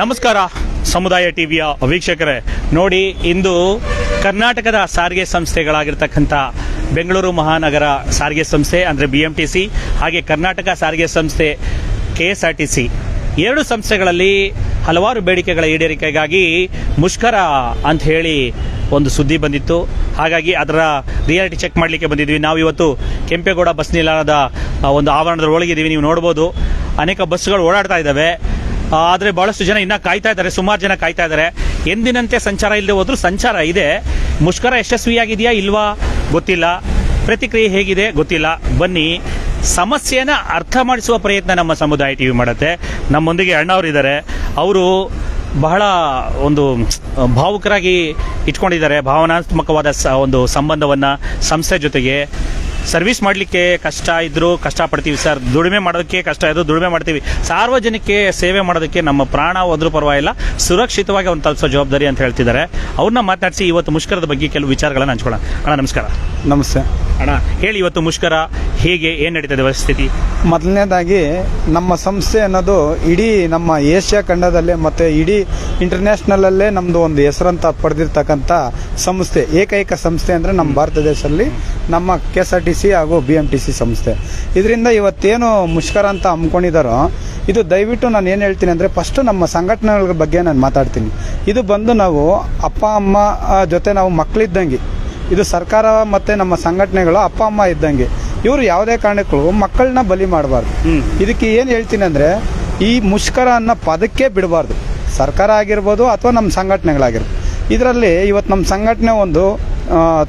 ನಮಸ್ಕಾರ, ಸಮುದಾಯ ಟಿವಿಯ ವೀಕ್ಷಕರೇ. ನೋಡಿ, ಇಂದು ಕರ್ನಾಟಕದ ಸಾರಿಗೆ ಸಂಸ್ಥೆಗಳಾಗಿರ್ತಕ್ಕಂಥ ಬೆಂಗಳೂರು ಮಹಾನಗರ ಸಾರಿಗೆ ಸಂಸ್ಥೆ, ಅಂದರೆ ಬಿ ಎಂ ಟಿ ಸಿ ಹಾಗೆ ಕರ್ನಾಟಕ ಸಾರಿಗೆ ಸಂಸ್ಥೆ K S R T C ಎರಡು ಸಂಸ್ಥೆಗಳಲ್ಲಿ ಹಲವಾರು ಬೇಡಿಕೆಗಳ ಈಡೇರಿಕೆಗಾಗಿ ಮುಷ್ಕರ ಅಂತ ಹೇಳಿ ಒಂದು ಸುದ್ದಿ ಬಂದಿತ್ತು. ಹಾಗಾಗಿ ಅದರ ರಿಯಾಲಿಟಿ ಚೆಕ್ ಮಾಡಲಿಕ್ಕೆ ಬಂದಿದ್ವಿ. ನಾವು ಇವತ್ತು ಕೆಂಪೇಗೌಡ ಬಸ್ ನಿಲ್ದಾಣದ ಒಂದು ಆವರಣದ ಒಳಗಿದ್ದೀವಿ. ನೀವು ನೋಡ್ಬೋದು. ಅನೇಕ ಬಸ್ಗಳು ಓಡಾಡ್ತಾ ಇದ್ದಾವೆ. ಆದರೆ ಬಹಳಷ್ಟು ಜನ ಇನ್ನೂ ಕಾಯ್ತಾ ಇದ್ದಾರೆ, ಸುಮಾರು ಜನ ಕಾಯ್ತಾ ಇದ್ದಾರೆ. ಎಂದಿನಂತೆ ಸಂಚಾರ ಇಲ್ಲದೆ ಹೋದ್ರೂ ಸಂಚಾರ ಇದೆ. ಮುಷ್ಕರ ಯಶಸ್ವಿಯಾಗಿದೆಯಾ ಇಲ್ವಾ? ಗೊತ್ತಿಲ್ಲ. ಪ್ರತಿಕ್ರಿಯೆ ಹೇಗಿದೆ? ಗೊತ್ತಿಲ್ಲ. ಬನ್ನಿ, ಸಮಸ್ಯೆನ ಅರ್ಥ ಮಾಡಿಸುವ ಪ್ರಯತ್ನ ನಮ್ಮ ಸಮುದಾಯ ಟಿವಿ ಮಾಡುತ್ತೆ. ನಮ್ಮೊಂದಿಗೆ ಅಣ್ಣವರಿದ್ದಾರೆ ಅವರು ಬಹಳ ಒಂದು ಭಾವುಕರಾಗಿ ಇಟ್ಕೊಂಡಿದ್ದಾರೆ. ಭಾವನಾತ್ಮಕವಾದ ಸ- ಒಂದು ಸಂಬಂಧವನ್ನು, ಸಂಸ್ಥೆ ಜೊತೆಗೆ. ಸರ್ವಿಸ್ ಮಾಡಲಿಕ್ಕೆ ಕಷ್ಟ ಇದ್ರು ಕಷ್ಟಪಡ್ತೀವಿ ಸರ್. ದುಡಿಮೆ ಮಾಡೋದಕ್ಕೆ ಕಷ್ಟ ಇದ್ರು ದುಡಿಮೆ ಮಾಡ್ತೀವಿ. ಸಾರ್ವಜನಿಕೆ ಸೇವೆ ಮಾಡೋದಕ್ಕೆ ನಮ್ಮ ಪ್ರಾಣ ಹೋದ್ರೂ ಪರವಾಗಿಲ್ಲ. ಸುರಕ್ಷಿತವಾಗಿ ಅವ್ನು ತಲುಪಿಸೋ ಜವಾಬ್ದಾರಿ ಅಂತ ಹೇಳ್ತಿದ್ದಾರೆ. ಅವ್ರನ್ನ ಮಾತನಾಡಿಸಿ ಇವತ್ತು ಮುಷ್ಕರದ ಬಗ್ಗೆ ಕೆಲವು ವಿಚಾರಗಳನ್ನು ಹಂಚ್ಕೊಳ್ಳೋಣ. ಅಣ್ಣ, ನಮಸ್ಕಾರ. ನಮಸ್ತೆ. ಅಣ್ಣ, ಹೇಳಿ ಇವತ್ತು ಮುಷ್ಕರ ಹೇಗೆ, ಏನು ನಡೀತದೆ ಪರಿಸ್ಥಿತಿ? ಮೊದಲನೇದಾಗಿ ನಮ್ಮ ಸಂಸ್ಥೆ ಅನ್ನೋದು ಇಡೀ ನಮ್ಮ ಏಷ್ಯಾ ಖಂಡದಲ್ಲೇ ಮತ್ತು ಇಡೀ ಇಂಟರ್ನ್ಯಾಷನಲಲ್ಲೇ ನಮ್ಮದು ಒಂದು ಹೆಸರಂತ ಪಡೆದಿರ್ತಕ್ಕಂಥ ಸಂಸ್ಥೆ. ಏಕೈಕ ಸಂಸ್ಥೆ ಅಂದರೆ ನಮ್ಮ ಭಾರತ ದೇಶದಲ್ಲಿ ನಮ್ಮ K S R T C ಹಾಗೂ ಬಿ ಎಂ ಟಿ ಸಿ ಸಂಸ್ಥೆ. ಇದರಿಂದ ಇವತ್ತೇನು ಮುಷ್ಕರ ಅಂತ ಹಮ್ಮಿಕೊಂಡಿದ್ದಾರೋ ಇದು ದಯವಿಟ್ಟು ನಾನು ಏನು ಹೇಳ್ತೀನಿ ಅಂದರೆ ಫಸ್ಟ್ ನಮ್ಮ ಸಂಘಟನೆಗಳ ಬಗ್ಗೆ ನಾನು ಮಾತಾಡ್ತೀನಿ. ಇದು ಬಂದು ನಾವು ಅಪ್ಪ, ಅಮ್ಮ ಜೊತೆ ನಾವು ಮಕ್ಕಳಿದ್ದಂಗೆ ಇದು ಸರ್ಕಾರ ಮತ್ತು ನಮ್ಮ ಸಂಘಟನೆಗಳು ಅಪ್ಪ ಅಮ್ಮ ಇದ್ದಂಗೆ. ಇವರು ಯಾವುದೇ ಕಾರಣಕ್ಕೂ ಮಕ್ಕಳನ್ನ ಬಲಿ ಮಾಡಬಾರ್ದು. ಇದಕ್ಕೆ ಏನು ಹೇಳ್ತೀನಿ ಅಂದರೆ ಈ ಮುಷ್ಕರ ಅನ್ನೋ ಪದಕ್ಕೆ ಬಿಡಬಾರ್ದು. ಸರ್ಕಾರ ಆಗಿರ್ಬೋದು ಅಥವಾ ನಮ್ಮ ಸಂಘಟನೆಗಳಾಗಿರ್ಬೋದು. ಇದರಲ್ಲಿ ಇವತ್ತು ನಮ್ಮ ಸಂಘಟನೆ ಒಂದು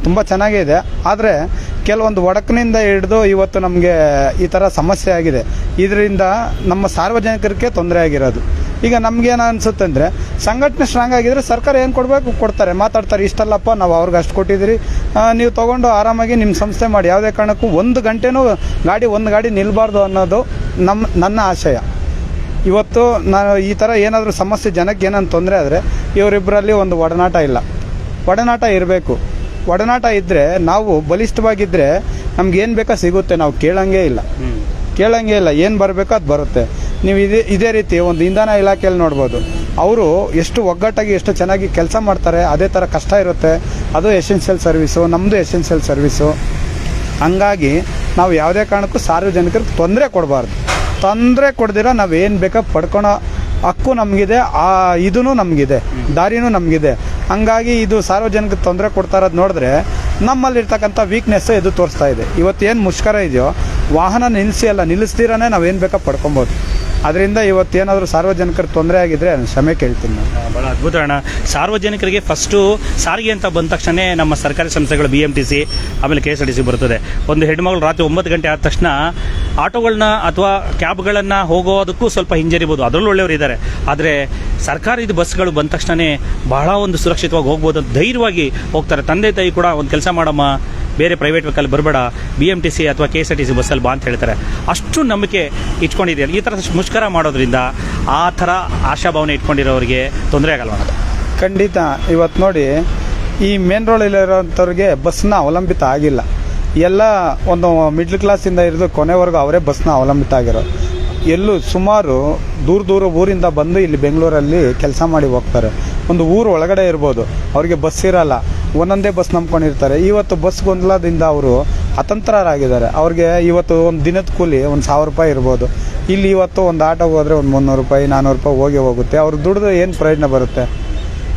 ತುಂಬ ಚೆನ್ನಾಗಿದೆ ಆದರೆ ಕೆಲವೊಂದು ಒಡಕಿನಿಂದ ಹಿಡಿದು ಇವತ್ತು ನಮಗೆ ಈ ಥರ ಸಮಸ್ಯೆ ಆಗಿದೆ. ಇದರಿಂದ ನಮ್ಮ ಸಾರ್ವಜನಿಕರಿಗೆ ತೊಂದರೆ ಆಗಿರೋದು. ಈಗ ನಮ್ಗೇನು ಅನ್ಸುತ್ತೆ ಅಂದರೆ ಸಂಘಟನೆ ಸ್ಟ್ರಾಂಗ್ ಆಗಿದ್ರೆ ಸರ್ಕಾರ ಏನು ಕೊಡಬೇಕು? ಕೊಡ್ತಾರೆ. ಮಾತಾಡ್ತಾರೆ ಇಷ್ಟಲ್ಲಪ್ಪ ನಾವು ಅವ್ರಿಗೆ ಅಷ್ಟು ಕೊಟ್ಟಿದ್ದೀರಿ. ನೀವು ತೊಗೊಂಡು ಆರಾಮಾಗಿ ನಿಮ್ಮ ಸಂಸ್ಥೆ ಮಾಡಿ. ಯಾವುದೇ ಕಾರಣಕ್ಕೂ ಒಂದು ಗಂಟೆನೂ ಗಾಡಿ ಒಂದು ಗಾಡಿ ನಿಲ್ಲಬಾರ್ದು ಅನ್ನೋದು ನಮ್ಮ ನನ್ನ ಆಶಯ. ಇವತ್ತು ನಾನು ಈ ಥರ ಏನಾದರೂ ಸಮಸ್ಯೆ ಜನಕ್ಕೆ ಏನಂತ ತೊಂದರೆ ಆದರೆ ಇವರಿಬ್ಬರಲ್ಲಿ ಒಂದು ಒಡನಾಟ ಇಲ್ಲ. ಒಡನಾಟ ಇರಬೇಕು. ಒಡನಾಟ ಇದ್ದರೆ ನಾವು ಬಲಿಷ್ಠವಾಗಿದ್ದರೆ ನಮ್ಗೆ ಏನು ಬೇಕೋ ಸಿಗುತ್ತೆ? ನಾವು ಕೇಳೋಂಗೇ ಇಲ್ಲ. ಕೇಳಂಗೆ ಇಲ್ಲ. ಏನು ಬರಬೇಕೋ ಅದು ಬರುತ್ತೆ. ನೀವು ಇದೇ ಇದೇ ರೀತಿ ಒಂದು ಇಂಧನ ಇಲಾಖೆಯಲ್ಲಿ ನೋಡ್ಬೋದು. ಅವರು ಎಷ್ಟು ಒಗ್ಗಟ್ಟಾಗಿ ಎಷ್ಟು ಚೆನ್ನಾಗಿ ಕೆಲಸ ಮಾಡ್ತಾರೆ, ಅದೇ ಥರ ಕಷ್ಟ ಇರುತ್ತೆ. ಅದು ಎಸೆನ್ಷಿಯಲ್ ಸರ್ವಿಸು ನಮ್ಮದು ಎಸೆನ್ಷಿಯಲ್ ಸರ್ವಿಸು ಹಂಗಾಗಿ ನಾವು ಯಾವುದೇ ಕಾರಣಕ್ಕೂ ಸಾರ್ವಜನಿಕರಿಗೆ ತೊಂದರೆ ಕೊಡಬಾರ್ದು. ತೊಂದರೆ ಕೊಡ್ದಿರ ನಾವು ಏನು ಬೇಕೋ ಪಡ್ಕೊಳೋ ಹಕ್ಕು ನಮಗಿದೆ, ಆ ಇದೂ ನಮಗಿದೆ, ದಾರಿನೂ ನಮಗಿದೆ. ಹಂಗಾಗಿ ಇದು ಸಾರ್ವಜನಿಕ ತೊಂದರೆ ಕೊಡ್ತಾ ಇರೋದು ನೋಡಿದ್ರೆ ನಮ್ಮಲ್ಲಿರ್ತಕ್ಕಂಥ ವೀಕ್ನೆಸ್ ಇದು ತೋರಿಸ್ತಾ ಇದೆ. ಇವತ್ತೇನು ಮುಷ್ಕರ ಇದೆಯೋ, ವಾಹನ ನಿಲ್ಲಿಸಿ ಅಲ್ಲ ನಾವು ನಾವೇನು ಬೇಕೋ ಪಡ್ಕೊಬೋದು. ಅದರಿಂದ ಇವತ್ತೇನಾದರೂ ಸಾರ್ವಜನಿಕರ ತೊಂದರೆ ಆಗಿದ್ರೆ ನಾನು ಕ್ಷಮೆ ಕೇಳ್ತೀನಿ ನಾನು. ಬಹಳ ಅದ್ಭುತ ಅಣ್ಣ. ಸಾರ್ವಜನಿಕರಿಗೆ ಫಸ್ಟು ಸಾರಿಗೆ ಅಂತ ಬಂದ ತಕ್ಷಣ ನಮ್ಮ ಸರ್ಕಾರಿ ಸಂಸ್ಥೆಗಳು ಬಿ ಎಂ ಟಿ ಸಿ ಆಮೇಲೆ K S R T C ಬರ್ತದೆ. ಒಂದು ಹೆಣ್ಮಗಳು ರಾತ್ರಿ ಒಂಬತ್ತು ಗಂಟೆ ಆದ ತಕ್ಷಣ ಆಟೋಗಳನ್ನ ಅಥವಾ ಕ್ಯಾಬ್ಗಳನ್ನು ಹೋಗೋದಕ್ಕೂ ಸ್ವಲ್ಪ ಹಿಂಜರಿಬೋದು. ಅದರಲ್ಲೂ ಒಳ್ಳೆಯವರು ಇದ್ದಾರೆ ಆದರೆ ಸರ್ಕಾರಿ ಬಸ್ಗಳು ಬಂದ ತಕ್ಷಣ ಬಹಳ ಒಂದು ಸುರಕ್ಷಿತವಾಗಿ ಹೋಗ್ಬೋದು ಧೈರ್ಯವಾಗಿ ಹೋಗ್ತಾರೆ. ತಂದೆ ತಾಯಿ ಕೂಡ ಒಂದು ಕೆಲಸ ಮಾಡಮ್ಮ ಬೇರೆ ಪ್ರೈವೇಟ್ ವೆಹಿಕಲ್ ಬರಬೇಡ ಬಿ ಎಂ ಟಿ ಸಿ ಅಥವಾ K S R T C ಬಸ್ಸಲ್ಲಿ ಬಾ ಅಂತ ಹೇಳ್ತಾರೆ. ಅಷ್ಟು ನಂಬಿಕೆ ಇಟ್ಕೊಂಡಿದೆಯಲ್ಲ ಈ ಥರ ಮುಷ್ಕರ ಮಾಡೋದ್ರಿಂದ ಆ ಥರ ಆಶಾಭಾವನೆ ಇಟ್ಕೊಂಡಿರೋರಿಗೆ ತೊಂದರೆ ಆಗಲ್ವ? ಖಂಡಿತ. ಇವತ್ತು ನೋಡಿ, ಈ ಮೇನ್ ರೋಡಲ್ಲಿರೋಂಥವ್ರಿಗೆ ಬಸ್ನ ಅವಲಂಬಿತ ಆಗಿಲ್ಲ. ಎಲ್ಲ ಒಂದು ಮಿಡ್ಲ್ ಕ್ಲಾಸಿಂದ ಹಿಡಿದು ಕೊನೆವರೆಗೂ ಅವರೇ ಬಸ್ನ ಅವಲಂಬಿತ ಆಗಿರೋ ಎಲ್ಲೂ ಸುಮಾರು ದೂರ ದೂರ ಊರಿಂದ ಬಂದು ಇಲ್ಲಿ ಬೆಂಗಳೂರಲ್ಲಿ ಕೆಲಸ ಮಾಡಿ ಹೋಗ್ತಾರೆ. ಒಂದು ಊರು ಒಳಗಡೆ ಇರ್ಬೋದು. ಅವರಿಗೆ ಬಸ್ ಇರಲ್ಲ. ಒಂದೊಂದೇ ಬಸ್ ನಂಬ್ಕೊಂಡಿರ್ತಾರೆ. ಇವತ್ತು ಬಸ್ ಗೊಂದಲದಿಂದ ಅವರು ಅತಂತ್ರರಾಗಿದ್ದಾರೆ ಅವ್ರಿಗೆ ಇವತ್ತು ಒಂದು ದಿನದ ಕೂಲಿ ಒಂದು ಸಾವಿರ ರೂಪಾಯಿ ಇರ್ಬೋದು. ಇಲ್ಲಿ ಇವತ್ತು ಒಂದು ಆಟೋ ಹೋದರೆ ಒಂದು ಮುನ್ನೂರು ರೂಪಾಯಿ ನಾನ್ನೂರು ರೂಪಾಯಿ ಹೋಗಿ ಹೋಗುತ್ತೆ. ಅವ್ರು ದುಡಿದು ಏನು ಪ್ರಯೋಜನ ಬರುತ್ತೆ?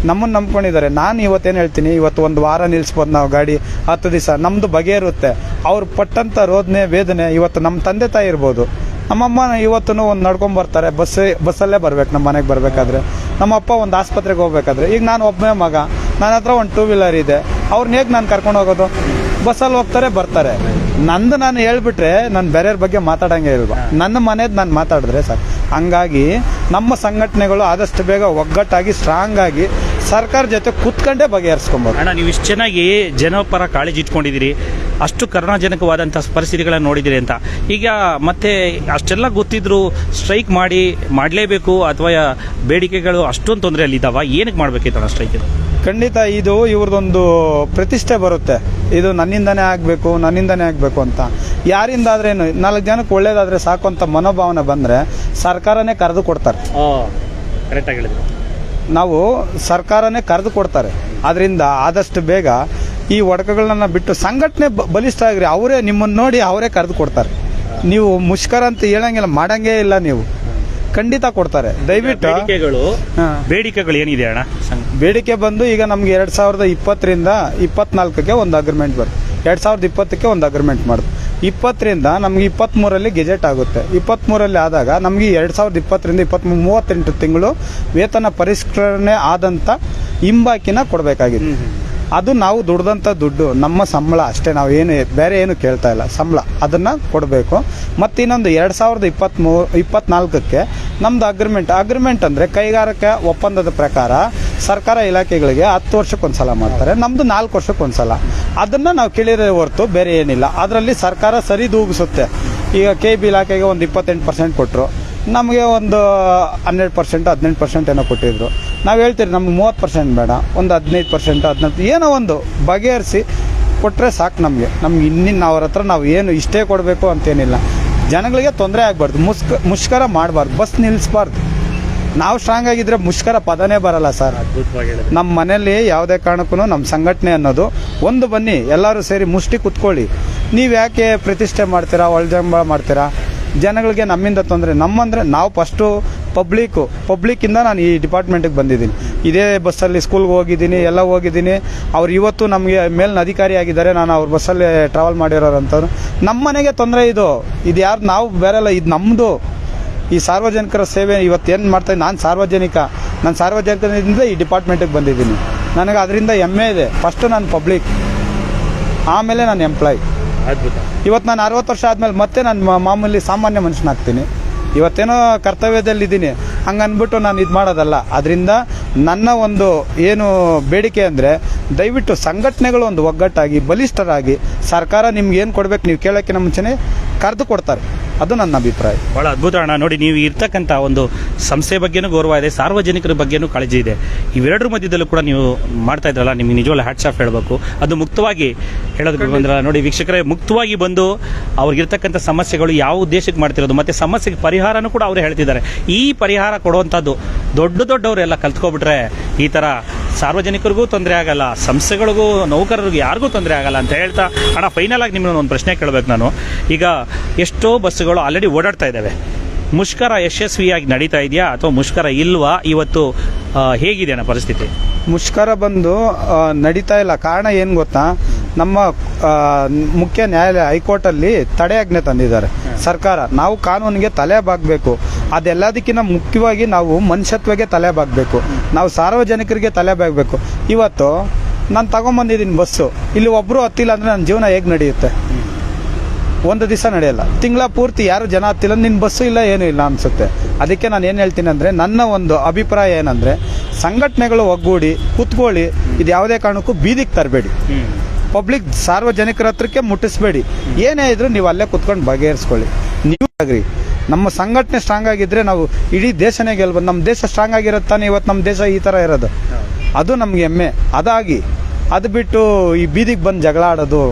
ನಮ್ಮನ್ನು ನಂಬ್ಕೊಂಡಿದ್ದಾರೆ. ನಾನು ಇವತ್ತೇನು ಹೇಳ್ತೀನಿ? ಇವತ್ತು ಒಂದು ವಾರ ನಿಲ್ಲಿಸ್ಬೋದು ನಾವು ಗಾಡಿ. ಹತ್ತು ದಿವಸ. ನಮ್ಮದು ಬಗೆ ಇರುತ್ತೆ. ಅವ್ರು ಪಟ್ಟಂಥ ರೋದನೆ, ವೇದನೆ ಇವತ್ತು ನಮ್ಮ ತಂದೆ ತಾಯಿ ಇರ್ಬೋದು. ನಮ್ಮಮ್ಮ ಇವತ್ತು ಒಂದು ನಡ್ಕೊಂಡ್ ಬರ್ತಾರೆ ಬಸ್ ಬಸ್ಸಲ್ಲೇ ಬರ್ಬೇಕು ನಮ್ಮ ಮನೆಗೆ ಬರಬೇಕಾದ್ರೆ. ನಮ್ಮಪ್ಪ ಒಂದು ಆಸ್ಪತ್ರೆಗೆ ಹೋಗ್ಬೇಕಾದ್ರೆ. ಈಗ ನಾನು ಒಬ್ಬನೇ ಮಗ. ನನ್ನ ಹತ್ರ ಒಂದು ಟೂ ವೀಲರ್ ಇದೆ. ಅವ್ರನ್ನ ಹೇಗೆ ನಾನು ಕರ್ಕೊಂಡು ಹೋಗೋದು? ಬಸ್ಸಲ್ಲಿ ಹೋಗ್ತಾರೆ, ಬರ್ತಾರೆ. ನಂದು ನಾನು ಹೇಳ್ಬಿಟ್ರೆ ನಾನು ಬೇರೆಯವ್ರ ಬಗ್ಗೆ ಮಾತಾಡಂಗೆ ಇಲ್ವಾ? ನನ್ನ ಮನೇದು ನಾನು ಮಾತಾಡಿದ್ರೆ ಸರ್ ಹಂಗಾಗಿ ನಮ್ಮ ಸಂಘಟನೆಗಳು ಆದಷ್ಟು ಬೇಗ ಒಗ್ಗಟ್ಟಾಗಿ ಸ್ಟ್ರಾಂಗ್ ಆಗಿ ಸರ್ಕಾರ ಜೊತೆ ಕೂತ್ಕೊಂಡೇ ಬಗೆಹರಿಸ್ಕೊಬೋದು. ಅಣ್ಣ ನೀವು ಇಷ್ಟು ಚೆನ್ನಾಗಿ ಜನಪರ ಕಾಳಜಿ ಇಟ್ಕೊಂಡಿದ್ದೀರಿ. ಅಷ್ಟು ಕರುಣಾಜನಕವಾದಂಥ ಪರಿಸ್ಥಿತಿಗಳನ್ನು ನೋಡಿದಿರಿ ಅಂತ. ಈಗ ಮತ್ತೆ ಅಷ್ಟೆಲ್ಲ ಗೊತ್ತಿದ್ರು ಸ್ಟ್ರೈಕ್ ಮಾಡಿ ಮಾಡಲೇಬೇಕು ಅಥವಾ ಬೇಡಿಕೆಗಳು ಅಷ್ಟೊಂದು ತೊಂದರೆಯಲ್ಲಿ ಇದ್ದಾವ ಏನಕ್ಕೆ ಮಾಡಬೇಕಿತ್ತಣ್ಣ ಸ್ಟ್ರೈಕ್ ಇದು? ಖಂಡಿತ ಇದು ಇವ್ರದೊಂದು ಪ್ರತಿಷ್ಠೆ ಬರುತ್ತೆ. ಇದು ನನ್ನಿಂದನೇ ಆಗಬೇಕು ನನ್ನಿಂದನೇ ಆಗಬೇಕು ಅಂತ. ಯಾರಿಂದಾದ್ರೇನು ನಾಲ್ಕು ಜನಕ್ಕೆ ಒಳ್ಳೇದಾದ್ರೆ ಸಾಕು ಅಂತ ಮನೋಭಾವನೆ ಬಂದರೆ ಸರ್ಕಾರನೇ ಕರೆದು ಕೊಡ್ತಾರೆ. ಕರೆಕ್ಟಾಗಿ ಹೇಳಿದ್ರು. ನಾವು ಸರ್ಕಾರನೇ ಕರೆದು ಕೊಡ್ತಾರೆ. ಅದರಿಂದ ಆದಷ್ಟು ಬೇಗ ಈ ಒಡಕಗಳನ್ನ ಬಿಟ್ಟು ಸಂಘಟನೆ ಬಲಿಷ್ಠ ಆಗ್ರಿ ಅವರೇ ನಿಮ್ಮನ್ನು ನೋಡಿ ಅವರೇ ಕರೆದು ಕೊಡ್ತಾರೆ. ನೀವು ಮುಷ್ಕರ ಅಂತ ಹೇಳಂಗಿಲ್ಲ ಮಾಡಂಗೇ ಇಲ್ಲ ನೀವು. ಖಂಡಿತ ಕೊಡ್ತಾರೆ. ದಯವಿಟ್ಟು ಬೇಡಿಕೆಗಳು ಬೇಡಿಕೆಗಳು ಏನಿದೆ ಅಣ್ಣ? ಬೇಡಿಕೆ ಬಂದು ಈಗ ನಮ್ಗೆ ಎರಡು ಸಾವಿರದ ಇಪ್ಪತ್ತರಿಂದ ಇಪ್ಪತ್ನಾಲ್ಕಕ್ಕೆ ಒಂದು ಅಗ್ರಿಮೆಂಟ್ ಬರುತ್ತೆ ಎರಡು ಸಾವಿರದ ಇಪ್ಪತ್ತಕ್ಕೆ ಒಂದು ಅಗ್ರಿಮೆಂಟ್ ಮಾಡೋದು ಇಪ್ಪತ್ತರಿಂದ ನಮ್ಗೆ ಇಪ್ಪತ್ತ್ಮೂರಲ್ಲಿ ಗೆಜೆಟ್ ಆಗುತ್ತೆ. ಇಪ್ಪತ್ತ್ಮೂರಲ್ಲಿ ಆದಾಗ ನಮಗೆ ಎರಡು ಸಾವಿರದ ಇಪ್ಪತ್ತರಿಂದ ಇಪ್ಪತ್ತ್ ಮೂವತ್ತೆಂಟು ತಿಂಗಳು ವೇತನ ಪರಿಷ್ಕರಣೆ ಆದಂಥ ಹಿಂಬಾಕಿನ ಕೊಡಬೇಕಾಗಿದೆ ಅದು ನಾವು ದುಡ್ದಂಥ ದುಡ್ಡು ನಮ್ಮ ಸಂಬಳ ಅಷ್ಟೇ. ನಾವು ಏನು ಬೇರೆ ಏನು ಕೇಳ್ತಾ ಇಲ್ಲ. ಸಂಬಳ ಅದನ್ನು ಕೊಡಬೇಕು. ಮತ್ತು ಇನ್ನೊಂದು ಎರಡು ಸಾವಿರದ ಇಪ್ಪತ್ತ್ಮೂ ಇಪ್ಪತ್ನಾಲ್ಕಕ್ಕೆ ನಮ್ಮದು ಅಗ್ರಿಮೆಂಟ್ ಅಗ್ರಿಮೆಂಟ್ ಅಂದರೆ ಕೈಗಾರಿಕಾ ಒಪ್ಪಂದದ ಪ್ರಕಾರ ಸರ್ಕಾರ ಇಲಾಖೆಗಳಿಗೆ ಹತ್ತು ವರ್ಷಕ್ಕೊಂದು ಸಲ ಮಾಡ್ತಾರೆ ನಮ್ಮದು ನಾಲ್ಕು ವರ್ಷಕ್ಕೊಂದು ಸಲ ಅದನ್ನು ನಾವು ಕೇಳಿರೋ ಹೊರತು ಬೇರೆ ಏನಿಲ್ಲ. ಅದರಲ್ಲಿ ಸರ್ಕಾರ ಸರಿದೂಗಿಸುತ್ತೆ ಈಗ ಕೆ ಬಿ ಇಲಾಖೆಗೆ ಒಂದು ಇಪ್ಪತ್ತೆಂಟು ಪರ್ಸೆಂಟ್ ಕೊಟ್ಟರು ನಮಗೆ ಒಂದು ಹನ್ನೆರಡು ಪರ್ಸೆಂಟ್ ಹದಿನೆಂಟು ಪರ್ಸೆಂಟ್ ಏನೋ ಕೊಟ್ಟಿದ್ರು. ನಾವು ಹೇಳ್ತೀರಿ ನಮ್ಗೆ ಮೂವತ್ತು ಪರ್ಸೆಂಟ್ ಬೇಡ, ಒಂದು ಹದಿನೈದು ಪರ್ಸೆಂಟ್ ಹದಿನೆಂಟು ಏನೋ ಒಂದು ಬಗೆಹರಿಸಿ ಕೊಟ್ಟರೆ ಸಾಕು ನಮಗೆ. ನಮ್ಗೆ ಇನ್ನಿನ್ನು ಅವ್ರ ಹತ್ರ ನಾವು ಏನು ಇಷ್ಟೇ ಕೊಡಬೇಕು ಅಂತೇನಿಲ್ಲ. ಜನಗಳಿಗೆ ತೊಂದರೆ ಆಗಬಾರ್ದು. ಮುಸ್ಕ ಮುಷ್ಕರ ಮಾಡಬಾರ್ದು. ಬಸ್ ನಿಲ್ಲಿಸ್ಬಾರ್ದು ನಾವು ಸ್ಟ್ರಾಂಗ್ ಆಗಿದ್ರೆ ಮುಷ್ಕರ ಪದನೇ ಬರಲ್ಲ ಸರ್ ನಮ್ಮ ಮನೆಯಲ್ಲಿ ಯಾವುದೇ ಕಾರಣಕ್ಕೂ ನಮ್ಮ ಸಂಘಟನೆ ಅನ್ನೋದು ಒಂದು ಬನ್ನಿ ಎಲ್ಲರೂ ಸೇರಿ ಮುಷ್ಟಿ ಕುತ್ಕೊಳ್ಳಿ. ನೀವು ಯಾಕೆ ಪ್ರತಿಷ್ಠೆ ಮಾಡ್ತೀರಾ ಒಳಜಂಬಳ ಮಾಡ್ತೀರಾ? ಜನಗಳಿಗೆ ನಮ್ಮಿಂದ ತೊಂದರೆ ನಮ್ಮಂದರೆ ನಾವು ಫಸ್ಟು ಪಬ್ಲಿಕ್ಕು ಪಬ್ಲಿಕ್ಕಿಂದ ನಾನು ಈ ಡಿಪಾರ್ಟ್ಮೆಂಟಿಗೆ ಬಂದಿದ್ದೀನಿ. ಇದೇ ಬಸ್ಸಲ್ಲಿ ಸ್ಕೂಲ್ಗೆ ಹೋಗಿದ್ದೀನಿ ಎಲ್ಲ ಹೋಗಿದ್ದೀನಿ. ಅವ್ರು ಇವತ್ತು ನಮಗೆ ಮೇಲಿನ ಅಧಿಕಾರಿ ಆಗಿದ್ದಾರೆ ನಾನು ಅವ್ರ ಬಸ್ಸಲ್ಲಿ ಟ್ರಾವೆಲ್ ಮಾಡಿರೋರಂಥವ್ರು ನಮ್ಮ ಮನೆಗೆ ತೊಂದರೆ ಇದು. ಇದು ಯಾರು ನಾವು ಬೇರೆಲ್ಲ ಇದು ನಮ್ಮದು ಈ ಸಾರ್ವಜನಿಕರ ಸೇವೆ ಇವತ್ತು ಏನು ಮಾಡ್ತಾ ನಾನು ಸಾರ್ವಜನಿಕ. ನಾನು ಸಾರ್ವಜನಿಕರಿಂದ ಈ ಡಿಪಾರ್ಟ್ಮೆಂಟಿಗೆ ಬಂದಿದ್ದೀನಿ. ನನಗೆ ಅದರಿಂದ ಹೆಮ್ಮೆ ಇದೆ. ಫಸ್ಟು ನಾನು ಪಬ್ಲಿಕ್ ಆಮೇಲೆ ನಾನು ಎಂಪ್ಲಾಯ್ ಅದ್ಭುತ. ಇವತ್ತು ನಾನು ಅರವತ್ತು ವರ್ಷ ಆದಮೇಲೆ ಮತ್ತೆ ನಾನು ಮಾಮೂಲಿ ಸಾಮಾನ್ಯ ಮನುಷ್ಯನಾಗ್ತೀನಿ. ಇವತ್ತೇನೋ ಕರ್ತವ್ಯದಲ್ಲಿದ್ದೀನಿ. ಹಂಗನ್ಬಿಟ್ಟು ನಾನು ಇದು ಮಾಡೋದಲ್ಲ. ಅದರಿಂದ ನನ್ನ ಒಂದು ಏನು ಬೇಡಿಕೆ ಅಂದರೆ ದಯವಿಟ್ಟು ಸಂಘಟನೆಗಳು ಒಂದು ಒಗ್ಗಟ್ಟಾಗಿ ಬಲಿಷ್ಠರಾಗಿ ಸರ್ಕಾರ ನಿಮ್ಗೆ ಏನು ಕೊಡಬೇಕು ನೀವು ಕೇಳೋಕ್ಕಿಂತ ಮುಂಚೆನೇ ಕರೆದು ಕೊಡ್ತಾರೆ. ಅದು ನನ್ನ ಅಭಿಪ್ರಾಯ. ಬಹಳ ಅದ್ಭುತ ಅಣ್ಣ. ನೋಡಿ ನೀವು ಇರ್ತಕ್ಕಂಥ ಒಂದು ಸಂಸ್ಥೆ ಬಗ್ಗೆನೂ ಗೌರವ ಇದೆ ಸಾರ್ವಜನಿಕರ ಬಗ್ಗೆನೂ ಕಾಳಜಿ ಇದೆ. ಇವೆರಡರ ಮಧ್ಯದಲ್ಲೂ ಕೂಡ ನೀವು ಮಾಡ್ತಾ ಇದ್ರಲ್ಲ ನಿಮ್ಗೆ ನಿಜವಲ್ಲ ಹ್ಯಾಟ್ಸ್ ಆಫ್ ಹೇಳಬೇಕು. ಅದು ಮುಕ್ತವಾಗಿ ಹೇಳೋದಕ್ಕೆ ಬಂದ್ರಲ್ಲ ನೋಡಿ ವೀಕ್ಷಕರೇ ಮುಕ್ತವಾಗಿ ಬಂದು ಅವ್ರಿಗಿರ್ತಕ್ಕಂಥ ಸಮಸ್ಯೆಗಳು ಯಾವ ಉದ್ದೇಶಕ್ಕೆ ಮಾಡ್ತಿರೋದು ಮತ್ತೆ ಸಮಸ್ಯೆಗೆ ಪರಿಹಾರನೂ ಕೂಡ ಅವರು ಹೇಳ್ತಿದ್ದಾರೆ. ಈ ಪರಿಹಾರ ಕೊಡುವಂಥದ್ದು ದೊಡ್ಡ ದೊಡ್ಡವರೆಲ್ಲ ಕಲ್ತ್ಕೊಬಿಟ್ರೆ ಈ ಥರ ಸಾರ್ವಜನಿಕರಿಗೂ ತೊಂದರೆ ಆಗಲ್ಲ ಸಂಸ್ಥೆಗಳಿಗೂ ನೌಕರರಿಗೂ ಯಾರಿಗೂ ತೊಂದರೆ ಆಗಲ್ಲ ಅಂತ ಹೇಳ್ತಾ ಅಣ್ಣ ಫೈನಲ್ ಆಗಿ ನಿಮ್ಮನ್ನು ಒಂದು ಪ್ರಶ್ನೆ ಕೇಳಬೇಕು ನಾನು. ಈಗ ಎಷ್ಟೋ ಬಸ್ಸುಗಳು ಆಲ್ರೆಡಿ ಓಡಾಡ್ತಾ ಇದ್ದಾವೆ. ಮುಷ್ಕರ ಯಶಸ್ವಿಯಾಗಿ ನಡೀತಾ ಇದೆಯಾ ಅಥವಾ ಮುಷ್ಕರ ಇಲ್ವಾ? ಇವತ್ತು ಹೇಗಿದೆ ಪರಿಸ್ಥಿತಿ? ಮುಷ್ಕರ ಬಂದು ನಡೀತಾ ಇಲ್ಲ. ಕಾರಣ ಏನು ಗೊತ್ತಾ? ನಮ್ಮ ಮುಖ್ಯ ನ್ಯಾಯಾಲಯ ಹೈಕೋರ್ಟಲ್ಲಿ ತಡೆಯಾಜ್ಞೆ ತಂದಿದ್ದಾರೆ. ಸರ್ಕಾರ, ನಾವು ಕಾನೂನಿಗೆ ತಲೆ ಬಾಗಬೇಕು ಅದೆಲ್ಲದಕ್ಕಿಂತ ಮುಖ್ಯವಾಗಿ ನಾವು ಮನುಷ್ಯತ್ವಕ್ಕೆ ತಲೆ ಬಾಗಬೇಕು ನಾವು ಸಾರ್ವಜನಿಕರಿಗೆ ತಲೆ ಬಾಗಬೇಕು ಇವತ್ತು, ನಾನು ತಗೊಂಬಂದಿದ್ದೀನಿ ಬಸ್ಸು. ಇಲ್ಲಿ ಒಬ್ಬರು ಹತ್ತಿಲ್ಲ ಅಂದರೆ ನನ್ನ ಜೀವನ ಹೇಗೆ ನಡೆಯುತ್ತೆ? ಒಂದು ದಿವಸ ನಡೆಯಲ್ಲ. ತಿಂಗಳ ಪೂರ್ತಿ ಯಾರು ಜನ ಹತ್ತಿಲ್ಲ ನಿನ್ನ ಬಸ್ಸು ಇಲ್ಲ, ಏನೂ ಇಲ್ಲ ಅನಿಸುತ್ತೆ. ಅದಕ್ಕೆ ನಾನು ಏನು ಹೇಳ್ತೀನಿ ಅಂದರೆ, ನನ್ನ ಒಂದು ಅಭಿಪ್ರಾಯ ಏನಂದರೆ, ಸಂಘಟನೆಗಳು ಒಗ್ಗೂಡಿ, ಕುತ್ಕೊಳ್ಳಿ, ಇದು ಯಾವುದೇ ಕಾರಣಕ್ಕೂ ಬೀದಿಗೆ ತರಬೇಡಿ. ಪಬ್ಲಿಕ್ ಸಾರ್ವಜನಿಕರ ಹತ್ರಕ್ಕೆ ಮುಟ್ಟಿಸ್ಬೇಡಿ. ಏನೇ ಇದ್ರೂ ನೀವು ಅಲ್ಲೇ ಕುತ್ಕೊಂಡು ಬಗೆಹರಿಸ್ಕೊಳ್ಳಿ. ನೀವು ಆಗ್ರಿ. ನಮ್ಮ ಸಂಘಟನೆ ಸ್ಟ್ರಾಂಗ್ ಆಗಿದ್ರೆ ನಾವು ಇಡೀ ದೇಶನೇ ಗೆಲ್ಬೋದು. ನಮ್ಮ ದೇಶ ಸ್ಟ್ರಾಂಗ್ ಆಗಿರುತ್ತಾನೆ ಇವತ್ತು ನಮ್ಮ ದೇಶ ಈ ಥರ ಇರೋದು. ಅದು ನಮ್ಗೆ ಹೆಮ್ಮೆ. ಅದಾಗಿ, ಅದು ಬಿಟ್ಟು ಈ ಬೀದಿಗೆ ಬಂದು ಜಗಳ ಆಡೋದು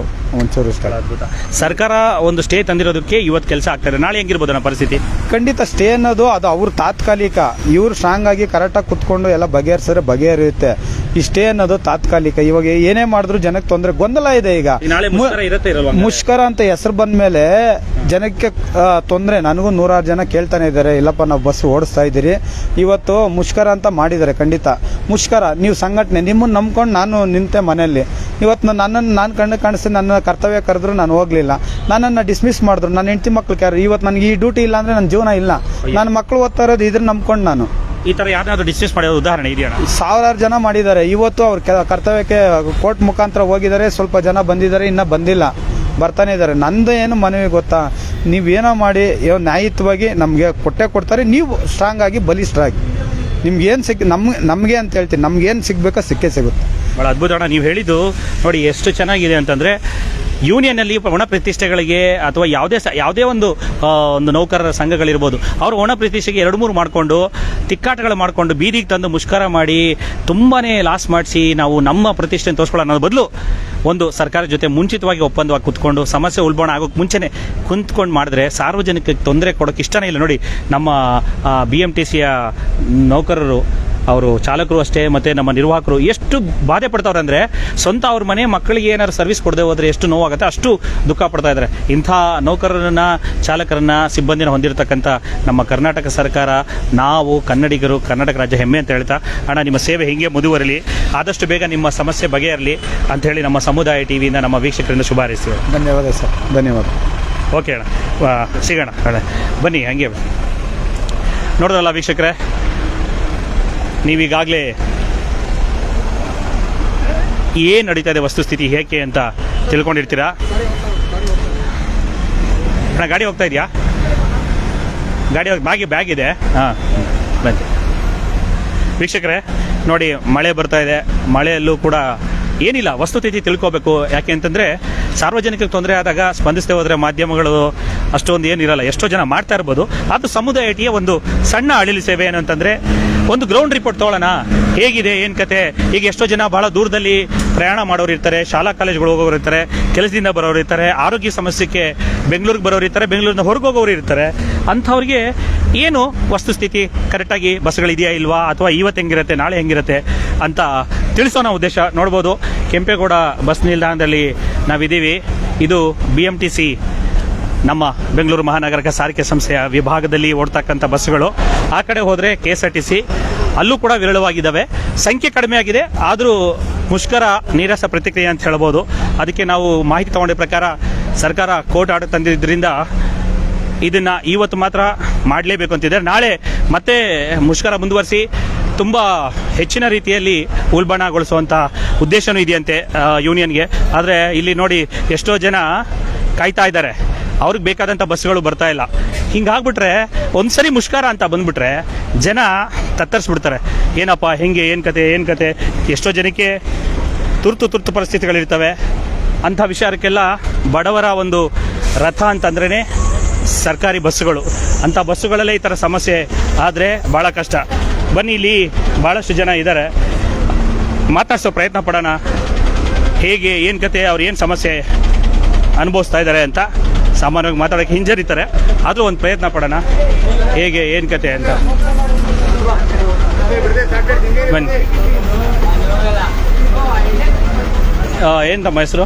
ಒಂಚೂರು ಇಷ್ಟ. ಬಹಳ ಅದ್ಭುತ. ಸರ್ಕಾರ ಒಂದು ಸ್ಟೇ ತಂದಿರೋದಕ್ಕೆ ಇವತ್ತು ಕೆಲಸ ಆಗ್ತದೆ ನಾಳೆ ಹೆಂಗಿರ್ಬೋದು ನಮ್ಮ ಪರಿಸ್ಥಿತಿ? ಖಂಡಿತ ಸ್ಟೇ ಅನ್ನೋದು ಅದು ಅವ್ರ ತಾತ್ಕಾಲಿಕ. ಇವ್ರು ಸ್ಟ್ರಾಂಗ್ ಆಗಿ ಕರೆಕ್ಟಾಗಿ ಕುತ್ಕೊಂಡು ಎಲ್ಲ ಬಗೆಹರಿಸಿದ್ರೆ ಬಗೆಹರಿಯುತ್ತೆ. ಈ ಸ್ಟೇ ಅನ್ನೋದು ತಾತ್ಕಾಲಿಕ. ಇವಾಗ ಏನೇ ಮಾಡಿದ್ರು ಜನಕ್ಕೆ ತೊಂದರೆ. ಗೊಂದಲ ಇದೆ ಈಗ. ನಾಳೆ ಮುಷ್ಕರ ಇರುತ್ತೆ ಇರಲ್ವಾ ಹಂಗಾರೆ? ಮುಷ್ಕರ ಅಂತ ಹೆಸರು ಬಂದ ಮೇಲೆ ಜನಕ್ಕೆ ತೊಂದರೆ. ನನಗೂ ನೂರಾರು ಜನ ಕೇಳ್ತಾನೆ ಇದ್ದಾರೆ. ಇಲ್ಲಪ್ಪ ನಾವು ಬಸ್ ಓಡಿಸ್ತಾ ಇದ್ದೀರಿ. ಇವತ್ತು ಮುಷ್ಕರ ಅಂತ ಮಾಡಿದ್ದಾರೆ ಖಂಡಿತ. ಮುಷ್ಕರ ನೀವು ಸಂಘಟನೆ ನಿಮ್ಮನ್ನು ನಂಬ್ಕೊಂಡು ನಾನು ನಿಂತೆ ಮನೆಯಲ್ಲಿ. ಇವತ್ತು ನನ್ನನ್ನು ನಾನು ಕಣ್ಣು ಕಾಣಿಸಿ ನನ್ನ ಕರ್ತವ್ಯ ಕರೆದ್ರು ನಾನು ಹೋಗ್ಲಿಲ್ಲ. ನನ್ನನ್ನು ಡಿಸ್ಮಿಸ್ ಮಾಡಿದ್ರು. ನನ್ನ ಹೆಂಡತಿ ಮಕ್ಳು ಕ್ಯಾರ ಇವತ್ತು ನನಗೆ ಈ ಡ್ಯೂಟಿ ಇಲ್ಲ ಅಂದರೆ ನನ್ನ ಜೀವನ ಇಲ್ಲ. ನನ್ನ ಮಕ್ಕಳು ಓದ್ತಾ ಇರೋದು ಇದ್ರ ನಂಬ್ಕೊಂಡು ನಾನು. ಈ ತರ ಯಾರನ್ನಾದ್ರೂ ಡಿಸ್ಮಿಸ್ ಮಾಡಿರೋ ಉದಾಹರಣೆ ಇದೆಯಾ? ಸಾವಿರಾರು ಜನ ಮಾಡಿದ್ದಾರೆ. ಇವತ್ತು ಅವ್ರ ಕರ್ತವ್ಯಕ್ಕೆ ಕೋರ್ಟ್ ಮುಖಾಂತರ ಹೋಗಿದ್ದಾರೆ. ಸ್ವಲ್ಪ ಜನ ಬಂದಿದ್ದಾರೆ ಇನ್ನೂ ಬಂದಿಲ್ಲ. ಬರ್ತಾನೆ ಇದ್ದಾರೆ. ನಂದು ಏನು ಮನವಿ ಗೊತ್ತಾ? ನೀವೇನೋ ಮಾಡಿ ನ್ಯಾಯಿತವಾಗಿ ನ್ಯಾಯಯುತವಾಗಿ ನಮಗೆ ಕೊಟ್ಟೆ ಕೊಡ್ತಾರೆ. ನೀವು ಸ್ಟ್ರಾಂಗ್ ಆಗಿ ಬಲಿಷ್ಠರಾಗಿ ನಿಮ್ಗೇನು ಏನು ಸಿಕ್ ನಮ್ಗೆ ನಮಗೆ ಅಂತ ಹೇಳ್ತೀನಿ. ನಮ್ಗೇನು ಏನು ಸಿಗ್ಬೇಕೋ ಸಿಕ್ಕೇ ಸಿಗುತ್ತೆ. ಬಹಳ ಅದ್ಭುತ. ಅಣ್ಣ, ನೀವು ಹೇಳಿದ್ದು ನೋಡಿ ಎಷ್ಟು ಚೆನ್ನಾಗಿದೆ ಅಂತಂದರೆ ಯೂನಿಯನ್ನಲ್ಲಿ ಒಣ ಪ್ರತಿಷ್ಠೆಗಳಿಗೆ ಅಥವಾ ಯಾವುದೇ ಸ- ಯಾವುದೇ ಒಂದು ಒಂದು ನೌಕರರ ಸಂಘಗಳಿರ್ಬೋದು, ಅವರು ಒಣ ಪ್ರತಿಷ್ಠೆಗೆ ಎರಡು ಮೂರು ಮಾಡಿಕೊಂಡು ತಿಕ್ಕಾಟಗಳು ಮಾಡಿಕೊಂಡು ಬೀದಿಗೆ ತಂದು ಮುಷ್ಕರ ಮಾಡಿ ತುಂಬಾ ಲಾಸ್ ಮಾಡಿಸಿ ನಾವು ನಮ್ಮ ಪ್ರತಿಷ್ಠೆ ತೋರಿಸ್ಕೊಳ್ಳೋ ಅನ್ನೋದು ಬದಲು ಒಂದು ಸರ್ಕಾರ ಜೊತೆ ಮುಂಚಿತವಾಗಿ ಒಪ್ಪಂದವಾಗಿ ಕುತ್ಕೊಂಡು ಸಮಸ್ಯೆ ಉಲ್ಬಣ ಆಗೋಕ್ಕೆ ಮುಂಚೆನೇ ಕುಂತ್ಕೊಂಡು ಮಾಡಿದ್ರೆ ಸಾರ್ವಜನಿಕಕ್ಕೆ ತೊಂದರೆ ಕೊಡೋಕೆ ಇಷ್ಟನೇ ಇಲ್ಲ. ನೋಡಿ, ನಮ್ಮ ಬಿ ಎಂ ಟಿ ಸಿಯ ನೌಕರರು ಅವರು ಚಾಲಕರು ಅಷ್ಟೇ ಮತ್ತೆ ನಮ್ಮ ನಿರ್ವಾಹಕರು ಎಷ್ಟು ಬಾಧೆ ಪಡ್ತಾವ್ರೆ ಅಂದ್ರೆ ಸ್ವಂತ ಅವ್ರ ಮನೆ ಮಕ್ಕಳಿಗೆ ಏನಾದ್ರು ಸರ್ವಿಸ್ ಕೊಡದೆ ಹೋದರೆ ಎಷ್ಟು ನೋವಾಗುತ್ತೆ ಅಷ್ಟು ದುಃಖ ಪಡ್ತಾ ಇದ್ದಾರೆ ಇಂಥ ನೌಕರರನ್ನ ಚಾಲಕರನ್ನ ಸಿಬ್ಬಂದಿನ ಹೊಂದಿರತಕ್ಕಂಥ ನಮ್ಮ ಕರ್ನಾಟಕ ಸರ್ಕಾರ ನಾವು ಕನ್ನಡಿಗರು ಕರ್ನಾಟಕ ರಾಜ್ಯ ಹೆಮ್ಮೆ ಅಂತ ಹೇಳ್ತಾ ಅಣ್ಣ ನಿಮ್ಮ ಸೇವೆ ಹಿಂಗೆ ಮುಂದುವರಲಿ ಆದಷ್ಟು ಬೇಗ ನಿಮ್ಮ ಸಮಸ್ಯೆ ಬಗೆಹರಲಿ ಅಂತ ಹೇಳಿ ನಮ್ಮ ಸಮುದಾಯ ಟಿವಿಯಿಂದ ನಮ್ಮ ವೀಕ್ಷಕರಿಂದ ಶುಭ ಹಾರೈಸ್ತೀವಿ ಧನ್ಯವಾದ ಸರ್ ಧನ್ಯವಾದ. ಓಕೆ ಅಣ್ಣ ವಾ, ಸಿಗೋಣ ಅಣ್ಣ ಬನ್ನಿ ಹಂಗೆ ನೋಡಿದ್ರಲ್ಲ ವೀಕ್ಷಕರೇ ನೀವೀಗಾಗಲೇ ಏನು ನಡೀತಾ ಇದೆ ವಸ್ತುಸ್ಥಿತಿ ಹೇಗೆ ಅಂತ ತಿಳ್ಕೊಂಡಿರ್ತೀರಾ? ಅಣ್ಣ, ಗಾಡಿ ಹೋಗ್ತಾ ಇದೆಯಾ? ಗಾಡಿ ಹೋಗಿ ಬ್ಯಾಗಿ ಬ್ಯಾಗ್ ಇದೆ. ಹಾಂ, ಬನ್ನಿ. ವೀಕ್ಷಕರೇ, ನೋಡಿ, ಮಳೆ ಬರ್ತಾ ಇದೆ. ಮಳೆಯಲ್ಲೂ ಕೂಡ ಏನಿಲ್ಲ ವಸ್ತುಸ್ಥಿತಿ ತಿಳ್ಕೋಬೇಕು. ಯಾಕೆ ಅಂತಂದರೆ, ಸಾರ್ವಜನಿಕರಿಗೆ ತೊಂದರೆ ಆದಾಗ ಸ್ಪಂದಿಸದೆ ಹೋದರೆ ಮಾಧ್ಯಮಗಳು ಅಷ್ಟೊಂದು ಏನಿರಲ್ಲ. ಎಷ್ಟೋ ಜನ ಮಾಡ್ತಾ ಇರ್ಬೋದು. ಅದು ಸಮುದಾಯಟಿಯ ಒಂದು ಸಣ್ಣ ಅಳಿಲು ಸೇವೆ ಏನಂತಂದ್ರೆ ಒಂದು ಗ್ರೌಂಡ್ ರಿಪೋರ್ಟ್ ತಗೊಳ್ಳೋಣ ಹೇಗಿದೆ, ಏನ್ ಕತೆ? ಈಗ ಎಷ್ಟೋ ಜನ ಬಹಳ ದೂರದಲ್ಲಿ ಪ್ರಯಾಣ ಮಾಡೋರು ಇರ್ತಾರೆ, ಶಾಲಾ ಕಾಲೇಜ್ಗಳು ಹೋಗೋರು ಇರ್ತಾರೆ, ಕೆಲಸದಿಂದ ಬರೋರು ಇರ್ತಾರೆ, ಆರೋಗ್ಯ ಸಮಸ್ಯೆಗೆ ಬೆಂಗಳೂರಿಗೆ ಬರೋರು ಇರ್ತಾರೆ, ಬೆಂಗಳೂರಿನ ಹೊರಗೆ ಹೋಗೋರು ಇರ್ತಾರೆ. ಅಂಥವ್ರಿಗೆ ಏನು ವಸ್ತುಸ್ಥಿತಿ ಕರೆಕ್ಟಾಗಿ ಬಸ್ಗಳಿದೆಯಾ ಇಲ್ವಾ? ಅಥವಾ ಇವತ್ತು ಹೆಂಗಿರುತ್ತೆ, ನಾಳೆ ಹೆಂಗಿರುತ್ತೆ ಅಂತ ತಿಳಿಸೋಣ ಉದ್ದೇಶ. ನೋಡ್ಬೋದು, ಕೆಂಪೇಗೌಡ ಬಸ್ ನಿಲ್ದಾಣದಲ್ಲಿ ನಾವಿದ್ದೀವಿ. ಇದು ಬಿ ಎಂ ಟಿ ಸಿ ನಮ್ಮ ಬೆಂಗಳೂರು ಮಹಾನಗರ ಸಾರಿಗೆ ಸಂಸ್ಥೆಯ ವಿಭಾಗದಲ್ಲಿ ಓಡ್ತಕ್ಕಂಥ ಬಸ್ಸುಗಳು. ಆ ಕಡೆ ಹೋದರೆ K S R T C ಅಲ್ಲೂ ಕೂಡ ವಿರಳವಾಗಿದ್ದಾವೆ. ಸಂಖ್ಯೆ ಕಡಿಮೆ ಆಗಿದೆ. ಆದರೂ ಮುಷ್ಕರ, ನೀರಸ ಪ್ರತಿಕ್ರಿಯೆ ಅಂತ ಹೇಳ್ಬೋದು. ಅದಕ್ಕೆ ನಾವು ಮಾಹಿತಿ ತಗೊಂಡ ಪ್ರಕಾರ ಸರ್ಕಾರ ಕೋರ್ಟ್ ಆರ್ಡರ್ ತಂದಿದ್ದರಿಂದ ಇದನ್ನ ಇವತ್ತು ಮಾತ್ರ ಮಾಡಲೇಬೇಕು ಅಂತಿದ್ದಾರೆ ನಾಳೆ ಮತ್ತೆ ಮುಷ್ಕರ ಮುಂದುವರಿಸಿ ತುಂಬ ಹೆಚ್ಚಿನ ರೀತಿಯಲ್ಲಿ ಉಲ್ಬಣಗೊಳಿಸುವಂಥ ಉದ್ದೇಶನೂ ಇದೆಯಂತೆ ಯೂನಿಯನ್ಗೆ ಆದರೆ ಇಲ್ಲಿ ನೋಡಿ ಎಷ್ಟೋ ಜನ ಕಾಯ್ತಾ ಇದ್ದಾರೆ. ಅವ್ರಿಗೆ ಬೇಕಾದಂಥ ಬಸ್ಸುಗಳು ಬರ್ತಾ ಇಲ್ಲ. ಹಿಂಗಾಗ್ಬಿಟ್ರೆ ಒಂದ್ಸರಿ ಮುಷ್ಕರ ಅಂತ ಬಂದ್ಬಿಟ್ರೆ ಜನ ತತ್ತರಿಸ್ಬಿಡ್ತಾರೆ. ಏನಪ್ಪ, ಹೆಂಗೆ, ಏನು ಕತೆ ಏನು ಕತೆ? ಎಷ್ಟೋ ಜನಕ್ಕೆ ತುರ್ತು ತುರ್ತು ಪರಿಸ್ಥಿತಿಗಳಿರ್ತವೆ. ಅಂಥ ವಿಚಾರಕ್ಕೆಲ್ಲ ಬಡವರ ಒಂದು ರಥ ಅಂತಂದ್ರೇ ಸರ್ಕಾರಿ ಬಸ್ಸುಗಳು. ಅಂಥ ಬಸ್ಸುಗಳಲ್ಲೇ ಈ ಥರ ಸಮಸ್ಯೆ ಆದರೆ ಭಾಳ ಕಷ್ಟ. ಬನ್ನಿ ಇಲ್ಲಿ ಭಾಳಷ್ಟು ಜನ ಇದ್ದಾರೆ ಮಾತಾಡ್ಸೋ ಪ್ರಯತ್ನ ಪಡೋಣ. ಹೇಗೆ, ಏನು ಕತೆ, ಅವ್ರು ಏನು ಸಮಸ್ಯೆ ಅನುಭವಿಸ್ತಾ ಇದ್ದಾರೆ ಅಂತ ಸಾಮಾನ್ಯವಾಗಿ ಮಾತಾಡೋಕ್ಕೆ ಹಿಂಜರಿತಾರೆ. ಆದರೂ ಒಂದು ಪ್ರಯತ್ನ ಪಡೋಣ. ಹೇಗೆ ಏನು ಕತೆ ಅಂತ. ಬನ್ನಿ. ಏನು ತಮ್ಮ ಹೆಸರು?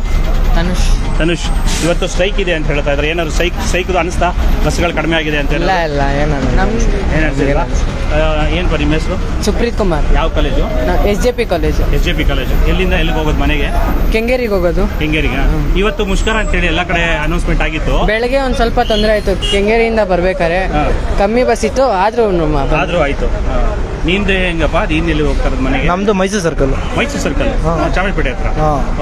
ಧನುಷ್ ಧನುಷ್ ಇವತ್ತು ಸ್ಟ್ರೈಕ್ ಇದೆ ಅಂತ ಹೇಳ್ತಾ ಇದ್ದಾರೆ. ಏನಾದ್ರು ಸ್ಟ್ರೈಕ್ ಸ್ಟ್ರೈಕ್ ಅನಿಸ್ತಾ? ಬಸ್ಗಳು ಕಡಿಮೆ ಆಗಿದೆ ಅಂತ ಇಲ್ಲ ಇಲ್ಲ ಏನು ಏನು ನಿಮ್ಮ ಹೆಸರು? ಸುಪ್ರೀತ್ ಕುಮಾರ್. ಯಾವ college S J P college S J P college ಎಲ್ಲಿಂದ ಎಲ್ಲಿಗೆ ಹೋಗೋದು ಮನೆಗೆ? ಕೆಂಗೇರಿಗೆ ಹೋಗೋದು. ಕೆಂಗೇರಿಗೆ. ಇವತ್ತು ಮುಷ್ಕರ ಅಂತೇಳಿ ಎಲ್ಲ ಕಡೆ ಅನೌನ್ಸ್ಮೆಂಟ್ ಆಗಿತ್ತು. ಬೆಳಗ್ಗೆ ಒಂದು ಸ್ವಲ್ಪ ತೊಂದರೆ ಆಯಿತು. ಕೆಂಗೇರಿಯಿಂದ ಬರ್ಬೇಕಾರೆ. ಕಮ್ಮಿ ಬಸ್ ಇತ್ತು ಆದ್ರೂ ನಮ್ಮ ಆದ್ರೂ ಆಯ್ತು. ನಿಂದೆ ಹೆಂಗಪ್ಪ? ನೀನ್ ಎಲ್ಲಿ ಹೋಗ್ತಾ ಇರೋದು ಮನೆಗೆ? ನಮ್ದು ಮೈಸೂರು ಸರ್ಕಲ್ ಮೈಸೂರು ಸರ್ಕಲ್. ಚಾಮರಾಜಪೇಟೆ ಹತ್ರ.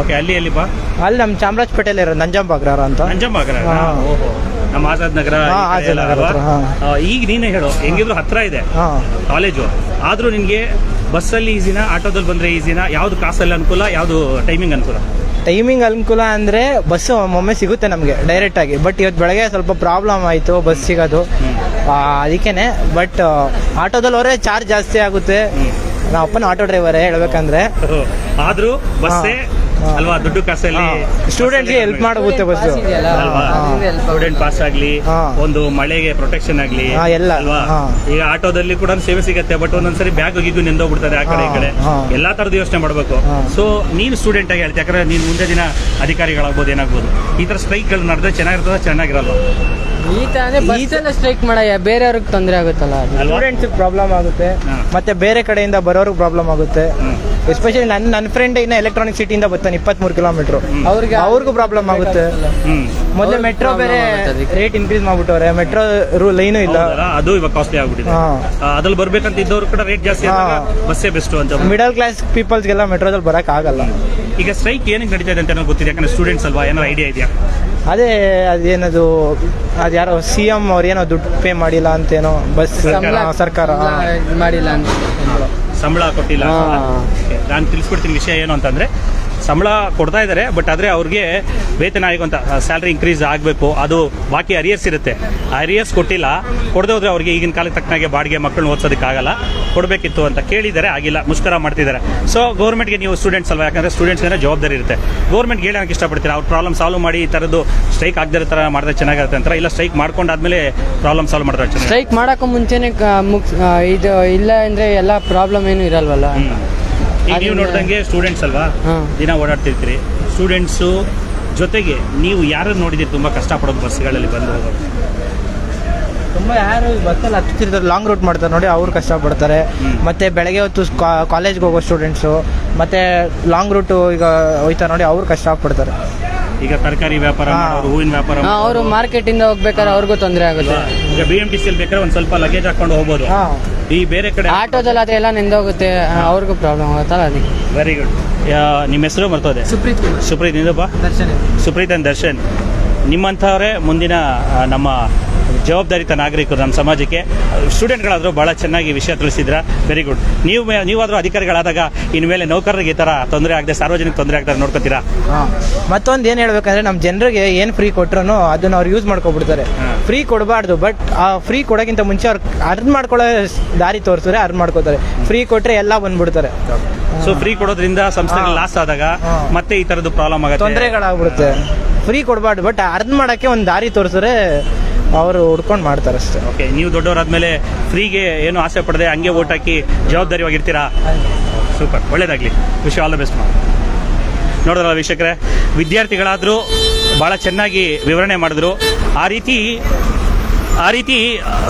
ಓಕೆ ಅಲ್ಲಿ ಎಲ್ಲಿಪ್ಪ ಅಲ್ಲಿ ನಮ್ಮ ಚಾಮರಾಜಪೇಟೆಯಲ್ಲಿ ಇರೋದು ನಂಜಂಬಾಗ್ರಾರ ಅಂತ. ನಂಜಂಬಾಗ್ರ ಹಾ. ಓಹೋ. ನಮ್ಮ ಆಜಾದ್ ನಗರ. ಈಗ ನೀನೇ ಹೇಳು ಹೆಂಗಿದ್ರು ಹತ್ರ ಇದೆ ಕಾಲೇಜು ಆದ್ರೂ ನಿನ್ಗೆ ಬಸ್ಸಲ್ಲಿ ಈಸಿನಾ ಆಟೋದಲ್ಲಿ ಬಂದ್ರೆ ಈಸಿನಾ ಯಾವ್ದು ಕಾಸಲ್ಲಿ ಅನುಕೂಲ ಯಾವ್ದು ಟೈಮಿಂಗ್ ಅನುಕೂಲ? ಟೈಮಿಂಗ್ ಅನುಕೂಲ ಅಂದರೆ ಬಸ್ಸು ಒಮ್ಮೊಮ್ಮೆ ಸಿಗುತ್ತೆ ನಮಗೆ ಡೈರೆಕ್ಟ್ ಆಗಿ. ಬಟ್ ಇವತ್ತು ಬೆಳಗ್ಗೆ ಸ್ವಲ್ಪ ಪ್ರಾಬ್ಲಮ್ ಆಯಿತು ಬಸ್ ಸಿಗೋದು. ಅದಕ್ಕೇನೆ ಬಟ್ ಆಟೋದಲ್ಲಿ ಹೋದ್ರೆ ಚಾರ್ಜ್ ಜಾಸ್ತಿ ಆಗುತ್ತೆ. ನಾವು ಅಪ್ಪನ ಆಟೋ ಡ್ರೈವರೇ ಹೇಳ್ಬೇಕಂದ್ರೆ. ಆದ್ರೂ ಬಸ್ಸೇ. ಅಲ್ವಾ ದುಡ್ಡು ಕಾಸಲ್ಲಿ ಸ್ಟೂಡೆಂಟ್ಗೆ ಹೆಲ್ಪ್ ಮಾಡುತ್ತೆ ಬಸ್. ಸ್ಟೂಡೆಂಟ್ ಪಾಸ್ ಆಗ್ಲಿ ಒಂದು ಮಳೆಗೆ ಪ್ರೊಟೆಕ್ಷನ್ ಆಗ್ಲಿ ಎಲ್ಲ. ಅಲ್ವಾ? ಈಗ ಆಟೋದಲ್ಲಿ ಕೂಡ ಸೇವೆ ಸಿಗತ್ತೆ ಬಟ್ ಒಂದೊಂದ್ಸರಿ ಬ್ಯಾಗ್ ಹೋಗಿದ್ದು ನಿಂದೋಗ್ಬಿಡ್ತಾರೆ ಆ ಕಡೆ ಈ ಕಡೆ. ಎಲ್ಲಾ ತರದ ಯೋಚನೆ ಮಾಡಬೇಕು. ಸೊ ನೀನು ಸ್ಟೂಡೆಂಟ್ ಆಗಿ ಹೇಳ್ತೀನಿ ಯಾಕಂದ್ರೆ ನೀನು ಮುಂದೆ ದಿನ ಅಧಿಕಾರಿಗಳಾಗ್ಬೋದು ಏನಾಗ್ಬೋದು. ಈ ತರ ಸ್ಟ್ರೈಕ್ಗಳು ನಡೆದ್ರೆ ಚೆನ್ನಾಗಿರ್ತದ ಚೆನ್ನಾಗಿರಲ್ಲ ಈ ತರ ಸ್ಟ್ರೈಕ್ ಮಾಡಯ್ಯ. ಬೇರೆಯವ್ರಿಗೆ ತೊಂದರೆ ಆಗುತ್ತಲ್ಲ ಸ್ಟೂಡೆಂಟ್ಸ್ ಪ್ರಾಬ್ಲಮ್ ಆಗುತ್ತೆ ಮತ್ತೆ ಬೇರೆ ಕಡೆಯಿಂದ ಬರೋರ್ಗೆ ಪ್ರಾಬ್ಲಮ್ ಆಗುತ್ತೆ. ಎಸ್ಪೆಷಲಿ ನನ್ನ ನನ್ನ ಫ್ರೆಂಡ್ ಇನ್ನ ಎಲೆಕ್ಟ್ರಾನಿಕ್ ಸಿಟಿಯಿಂದ ಬರ್ತಾನೆ ಇಪ್ಪತ್ಮೂರು ಕಿಲೋಮೀಟರ್ ಅವ್ರಿಗೆ ಅವ್ರಿಗೂ ಪ್ರಾಬ್ಲಮ್ ಆಗುತ್ತೆ. ಮೊದಲೇ ಮೆಟ್ರೋ ಬೇರೆ ರೇಟ್ ಇನ್ಕ್ರೀಸ್ ಮಾಡ್ಬಿಟ್ಟವ್ರೆ. ಮೆಟ್ರೋ ರೂ ಲೈನು ಇಲ್ಲ? ಅದು ಇವಾಗ ಕಾಸ್ಟ್ಲಿ ಆಗ್ಬಿಟ್ಟಿದೆ. ಅದ್ರಲ್ಲಿ ಬರ್ಬೇಕಂತ ಇದ್ದವ್ರು ಕೂಡ ರೇಟ್ ಜಾಸ್ತಿ. ಬಸ್ಸೇ ಬೆಸ್ಟ್ ಅಂತ ಮಿಡಲ್ ಕ್ಲಾಸ್ ಪೀಪಲ್ಸ್ಗೆಲ್ಲ ಮೆಟ್ರೋದಲ್ಲಿ ಬರಕ್ ಆಗಲ್ಲ. ಈಗ ಸ್ಟ್ರೈಕ್ ಏನಕ್ಕೆ ನಡೀತಾ ಇದೆ ಅಂತ ನನಗೆ ಗೊತ್ತಿದೆ? ಯಾಕಂದ್ರೆ ಸ್ಟೂಡೆಂಟ್ಸ್ ಅಲ್ವಾ? ಏನೋ ಐಡಿಯಾ ಇದೆಯಾ? ಅದೇ ಅದೇನದು ಅದ್ಯಾರೋ ಸಿ ಎಂ ಅವ್ರೇನೋ ದುಡ್ಡು ಪೇ ಮಾಡಿಲ್ಲ ಅಂತೇನೋ ಬಸ್ ಸರ್ಕಾರ. ಮಾಡಿಲ್ಲ ಅಂತ ಸಂಬಳ ಕೊಟ್ಟಿಲ್ಲ. ನಾನು ತಿಳಿಸ್ಬಿಡ್ತೀನಿ ವಿಷಯ ಏನು ಅಂತಂದ್ರೆ ಸಂಬಳ ಕೊಡ್ತಾ ಇದ್ದಾರೆ ಬಟ್ ಆದರೆ ಅವ್ರಿಗೆ ವೇತನ ಆಗುವಂತ ಅಂತ ಸ್ಯಾಲ್ರಿ ಇನ್ಕ್ರೀಸ್ ಆಗಬೇಕು ಅದು ಬಾಕಿ ಅರಿಯರ್ಸ್ ಇರುತ್ತೆ. ಅರಿಯರ್ಸ್ ಕೊಟ್ಟಿಲ್ಲ ಕೊಡದೆ ಹೋದ್ರೆ ಅವ್ರಿಗೆ ಈಗಿನ ಕಾಲಕ್ಕೆ ತಕ್ಕನಾಗೆ ಬಾಡಿಗೆ ಮಕ್ಕಳನ್ನ ಓದಿಸೋದಕ್ಕಾಗಲ್ಲ ಕೊಡಬೇಕಿತ್ತು ಅಂತ ಕೇಳಿದ್ದಾರೆ ಆಗಿಲ್ಲ ಮುಷ್ಕರ ಮಾಡ್ತಿದ್ದಾರೆ. ಸೊ ಗೌರ್ಮೆಂಟ್ಗೆ ನೀವು ಸ್ಟೂಡೆಂಟ್ಸ್ ಅಲ್ವಾ? ಯಾಕಂದರೆ ಸ್ಟೂಡೆಂಟ್ಸ್ಗೆ ಜವಾಬ್ದಾರಿ ಇರುತ್ತೆ. ಗೌರ್ಮೆಂಟ್ಗೆ ಹೇಳೋಕೆ ಇಷ್ಟಪಡ್ತೀರಾ? ಅವ್ರ ಪ್ರಾಬ್ಲಮ್ ಸಾಲ್ವ್ ಮಾಡಿ ಈ ಥರದ್ದು ಸ್ಟ್ರೈಕ್ ಆಗದಿರೋ ಥರ ಮಾಡಿದ್ರೆ ಚೆನ್ನಾಗಿರುತ್ತೆ ಅಂತ? ಇಲ್ಲ ಸ್ಟ್ರೈಕ್ ಮಾಡ್ಕೊಂಡಾದ್ಮೇಲೆ ಪ್ರಾಬ್ಲಮ್ ಸಾಲ್ವ್ ಮಾಡಿದ್ರೆ ಚೆನ್ನಾಗಿ ಸ್ಟ್ರೈಕ್ ಮಾಡೋಕ್ಕೂ ಮುಂಚೆನೇ ಇದು ಇಲ್ಲ ಅಂದರೆ ಎಲ್ಲ ಪ್ರಾಬ್ಲಮ್ ಏನು ಇರಲ್ವಲ್ಲ? ಈಗ ನೀವು ನೋಡ್ದಂಗೆ ಸ್ಟೂಡೆಂಟ್ಸ್ ಅಲ್ವಾ? ಹಾಂ. ದಿನ ಓಡಾಡ್ತಿರ್ತೀರಿ. ಸ್ಟೂಡೆಂಟ್ಸು ಜೊತೆಗೆ ನೀವು ಯಾರನ್ನು ನೋಡಿದ್ದೀರಿ ತುಂಬ ಕಷ್ಟಪಡೋದು ಬಸ್ಗಳಲ್ಲಿ ಬಂದು ಹೋಗೋದು? ತುಂಬ ಯಾರು ಬಸ್ಸಲ್ಲಿ ಹತ್ತಿರ್ತಾರೆ ಲಾಂಗ್ ರೂಟ್ ಮಾಡ್ತಾರೆ. ನೋಡಿ ಅವ್ರು ಕಷ್ಟಪಡ್ತಾರೆ. ಮತ್ತೆ ಬೆಳಗ್ಗೆ ಹೊತ್ತು ಕಾಲೇಜ್ಗೆ ಹೋಗೋ ಸ್ಟೂಡೆಂಟ್ಸು ಮತ್ತೆ ಲಾಂಗ್ ರೂಟು ಈಗ ಹೋಯ್ತಾರೆ ನೋಡಿ ಅವ್ರು ಕಷ್ಟಪಡ್ತಾರೆ. ಈಗ ತರಕಾರಿ ವ್ಯಾಪಾರ ಮಾಡೋರು ಹೂವಿನ ವ್ಯಾಪಾರ ಅವರು ಮಾರ್ಕೆಟಿಂದ ಮಾರ್ಕೆಟ್ ಇಂದ ಹೋಗ್ಬೇಕಾದ್ರೆ ಅವ್ರಿಗೂ ತೊಂದರೆ ಆಗುತ್ತೆ. ಈಗ ಬಿ ಎಂ ಟಿ ಸಿಯಲ್ಲಿ ಬೇಕಾದ್ರೆ ಒಂದು ಸ್ವಲ್ಪ ಲಗೇಜ್ ಹಾಕೊಂಡು ಹೋಗ್ಬೋದು. ಹಾಂ. ಈ ಬೇರೆ ಕಡೆ ಆಟೋದಲ್ಲಿ ಅದೆಲ್ಲ ನೆಂದೋಗುತ್ತೆ. ಅವ್ರಿಗೂ ಪ್ರಾಬ್ಲಮ್ ಆಗುತ್ತಲ್ಲ ಅದಕ್ಕೆ. ವೆರಿ ಗುಡ್ ನಿಮ್ಮ ಹೆಸರು ಮರ್ತೋದೆ? ಸುಪ್ರೀತ್ ಕುಮಾರ್. ಸುಪ್ರೀತ್ ನಿಂದಪ್ಪ ದರ್ಶನ್. ಸುಪ್ರೀತ್ ಅಂಡ್ ದರ್ಶನ್. ನಿಮ್ಮಂಥವರೇ ಮುಂದಿನ ನಮ್ಮ ಜವಾಬ್ದಾರಿತ ನಾಗರಿಕರು ನಮ್ಮ ಸಮಾಜಕ್ಕೆ ಸ್ಟೂಡೆಂಟ್ಗಳಾದರೂ ಭಾಳ ಚೆನ್ನಾಗಿ ವಿಷಯ ತಿಳಿಸಿದ್ರ? ವೆರಿ ಗುಡ್ ನೀವು ನೀವಾದರೂ ಅಧಿಕಾರಿಗಳಾದಾಗ ಇನ್ಮೇಲೆ ನೌಕರರಿಗೆ ಈ ಥರ ತೊಂದರೆ ಆಗದೆ ಸಾರ್ವಜನಿಕ ತೊಂದರೆ ಆಗ್ತಾರೆ ನೋಡ್ಕೊತೀರಾ? ಮತ್ತೊಂದು ಏನು ಹೇಳ್ಬೇಕಂದ್ರೆ ನಮ್ಮ ಜನರಿಗೆ ಏನು ಫ್ರೀ ಕೊಟ್ಟರು ಅದನ್ನ ಅವ್ರು ಯೂಸ್ ಮಾಡ್ಕೊಬಿಡ್ತಾರೆ. ಫ್ರೀ ಕೊಡಬಾರ್ದು ಬಟ್ ಆ ಫ್ರೀ ಕೊಡೋಕ್ಕಿಂತ ಮುಂಚೆ ಅವ್ರು ಅರ್ನ್ ಮಾಡ್ಕೊಳ್ಳೋ ದಾರಿ ತೋರಿಸಿದ್ರೆ ಅರ್ನ್ ಮಾಡ್ಕೋತಾರೆ. ಫ್ರೀ ಕೊಟ್ಟರೆ ಎಲ್ಲ ಬಂದ್ಬಿಡ್ತಾರೆ. ಸೊ ಫ್ರೀ ಕೊಡೋದ್ರಿಂದ ಸಂಸ್ಥೆಗಳು ಲಾಸ್ ಆದಾಗ ಮತ್ತೆ ಈ ಥರದ್ದು ಪ್ರಾಬ್ಲಮ್ ಆಗುತ್ತೆ. ತೊಂದರೆಗಳಾಗ್ಬಿಡುತ್ತೆ. ಫ್ರೀ ಕೊಡಬಾರ್ದು ಬಟ್ ಅರ್ನ್ ಮಾಡೋಕ್ಕೆ ಒಂದು ದಾರಿ ತೋರಿಸಿದ್ರೆ ಅವರು ಹುಡ್ಕೊಂಡು ಮಾಡ್ತಾರೆ ಅಷ್ಟೇ ಓಕೆ ನೀವು ದೊಡ್ಡವರಾದ್ಮೇಲೆ ಫ್ರೀಗೆ ಏನು ಆಸೆ ಪಡದೆ ಹಂಗೆ ಓಟ್ ಹಾಕಿ ಜವಾಬ್ದಾರಿಯಾಗಿರ್ತೀರಾ? ಸೂಪರ್ ಒಳ್ಳೇದಾಗ್ಲಿ. ವಿಶ್ ಆಲ್ ದ ಬೆಸ್ಟ್ ಮಾ ನೋಡಿದ್ರಲ್ಲ ವೀಕ್ಷಕರೇ, ವಿದ್ಯಾರ್ಥಿಗಳಾದರೂ ಭಾಳ ಚೆನ್ನಾಗಿ ವಿವರಣೆ ಮಾಡಿದ್ರು. ಆ ರೀತಿ ಆ ರೀತಿ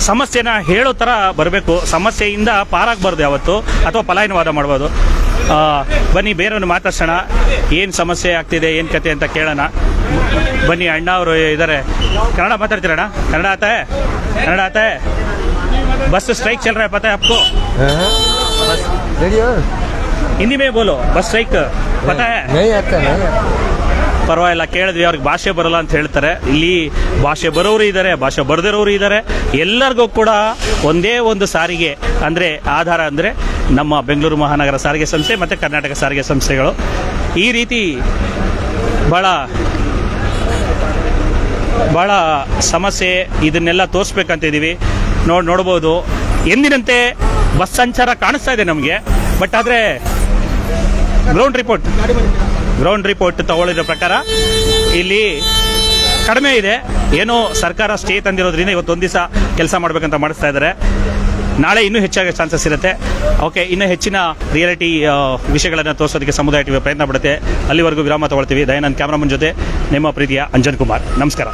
ಸಮಸ್ಯೆನ ಹೇಳೋ ಥರ ಬರಬೇಕು. ಸಮಸ್ಯೆಯಿಂದ ಪಾರಾಗಬಾರ್ದು ಯಾವತ್ತು, ಅಥವಾ ಪಲಾಯನವಾದ ಮಾಡ್ಬೋದು. ಬನ್ನಿ ಬೇರೆಯವ್ರನ್ನ ಮಾತಾಡ್ಸೋಣ ಏನು ಸಮಸ್ಯೆ ಆಗ್ತಿದೆ ಏನು ಕತೆ ಅಂತ ಕೇಳೋಣ ಬನ್ನಿ ಅಣ್ಣ ಅವರು ಇದ್ದಾರೆ ಕನ್ನಡ ಮಾತಾಡ್ತೀರಣ್ಣ ಕನ್ನಡ ಆತ है? ಕನ್ನಡ ಆತ है? बस स्ट्राइक चल रहा है पता है आपको हिंदी में बोलो बस स्ट्राइक पता है नहीं आता नहीं ಪರವಾಗಿಲ್ಲ ಕೇಳಿದ್ವಿ ಅವ್ರಿಗೆ ಭಾಷೆ ಬರಲ್ಲ ಅಂತ ಹೇಳ್ತಾರೆ ಇಲ್ಲಿ ಭಾಷೆ ಬರೋರು ಇದ್ದಾರೆ ಭಾಷೆ ಬರದಿರೋರು ಇದ್ದಾರೆ ಎಲ್ಲರಿಗೂ ಕೂಡ ಒಂದೇ ಒಂದು ಸಾರಿಗೆ ಅಂದರೆ ಆಧಾರ ಅಂದರೆ ನಮ್ಮ ಬೆಂಗಳೂರು ಮಹಾನಗರ ಸಾರಿಗೆ ಸಂಸ್ಥೆ ಮತ್ತು ಕರ್ನಾಟಕ ಸಾರಿಗೆ ಸಂಸ್ಥೆಗಳು. ಈ ರೀತಿ ಭಾಳ ಭಾಳ ಸಮಸ್ಯೆ ಇದನ್ನೆಲ್ಲ ತೋರಿಸ್ಬೇಕಂತಿದ್ದೀವಿ. ನೋಡಿ ನೋಡ್ಬೋದು. ಎಂದಿನಂತೆ ಬಸ್ ಸಂಚಾರ ಕಾಣಿಸ್ತಾ ಇದೆ ನಮಗೆ. ಬಟ್ ಆದರೆ ಗ್ರೌಂಡ್ ರಿಪೋರ್ಟ್ ಗ್ರೌಂಡ್ ರಿಪೋರ್ಟ್ ತಗೊಳ್ಳಿರೋ ಪ್ರಕಾರ ಇಲ್ಲಿ ಕಡಿಮೆ ಇದೆ. ಏನೋ ಸರ್ಕಾರ ಸ್ಟೇ ತಂದಿರೋದ್ರಿಂದ ಇವತ್ತೊಂದು ದಿವಸ ಕೆಲಸ ಮಾಡಬೇಕಂತ ಮಾಡಿಸ್ತಾ ಇದ್ದಾರೆ. ನಾಳೆ ಇನ್ನೂ ಹೆಚ್ಚಾಗಿ ಚಾನ್ಸಸ್ ಇರುತ್ತೆ. ಓಕೆ ಇನ್ನೂ ಹೆಚ್ಚಿನ ರಿಯಾಲಿಟಿ ವಿಷಯಗಳನ್ನು ತೋರಿಸೋದಕ್ಕೆ ಸಮುದಾಯ ಟಿವಿ ಪ್ರಯತ್ನ ಪಡುತ್ತೆ. ಅಲ್ಲಿವರೆಗೂ ವಿರಾಮ ತಗೊಳ್ತೀವಿ. ದಯಾನಂದ್ ಕ್ಯಾಮ್ರಾಮನ್ ಜೊತೆ ನಿಮ್ಮ ಪ್ರೀತಿಯ ಅಂಜನ್ ಕುಮಾರ್. ನಮಸ್ಕಾರ.